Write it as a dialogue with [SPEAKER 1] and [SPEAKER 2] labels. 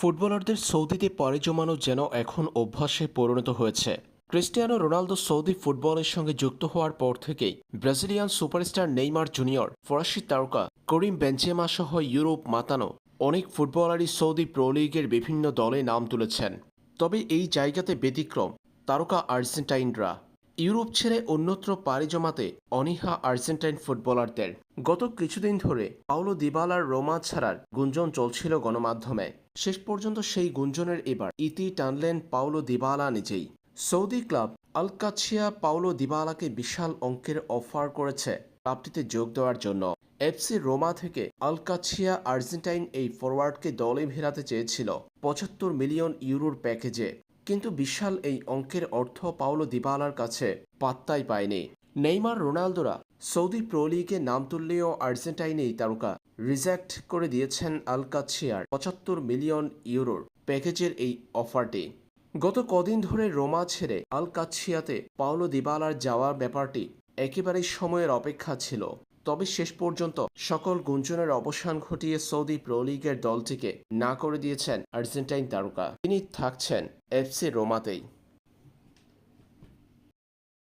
[SPEAKER 1] ফুটবলারদের সৌদিতে পাড়ি জমানো যেন এখন অভ্যাসে পরিণত হয়েছে। ক্রিস্টিয়ানো রোনালদো সৌদি ফুটবলের সঙ্গে যুক্ত হওয়ার পর থেকেই ব্রাজিলিয়ান সুপারস্টার নেইমার জুনিয়র, ফরাসি তারকা করিম বেঞ্চেমা সহ ইউরোপ মাতানো অনেক ফুটবলারই সৌদি প্রো লিগের বিভিন্ন দলে নাম তুলেছেন। তবে এই জায়গাতে ব্যতিক্রম, তারকা আর্জেন্টাইনরা। ইউরোপ ছেড়ে অন্যত্র পাড়ি জমাতে অনীহা আর্জেন্টাইন ফুটবলারদের। গত কিছুদিন ধরে পাওলো দিবালার রোমা ছাড়ার গুঞ্জন চলছিল গণমাধ্যমে। শেষ পর্যন্ত সেই গুঞ্জনের এবার ইতি টানলেন পাওলো দিবালা নিজেই। সৌদি ক্লাব আলকাছিয়া পাওলো দিবালাকে বিশাল অঙ্কের অফার করেছে ক্লাবটিতে যোগ দেওয়ার জন্য। এফসি রোমা থেকে আলকাছিয়া আর্জেন্টাইন এই ফরওয়ার্ডকে দলে ভেরাতে চেয়েছিল। পঁচাত্তর মিলিয়ন ইউরোর প্যাকেজে কিন্তু বিশাল এই অঙ্কের অর্থ পাওলো দিবালার কাছে, পাত্তাই পায়নি। নেইমার রোনালদোরা সৌদি প্রো লিগে নাম তুললেও আর্জেন্টাইনেই তারকা রিজেক্ট করে দিয়েছেন আলকাছিয়ার পঁচাত্তর মিলিয়ন ইউরোর প্যাকেজের এই অফারটি। গত কদিন ধরে রোমা ছেড়ে আলকাছিয়াতে পাওলো দিবালার যাওয়ার ব্যাপারটি একেবারেই সময়ের অপেক্ষা ছিল। তবে শেষ পর্যন্ত সকল গুঞ্জনের অবসান ঘটিয়ে সৌদি প্রো লিগের দলটিকে না করে দিয়েছেন আর্জেন্টাইন তারকা। তিনি থাকছেন এফসি রোমাতেই।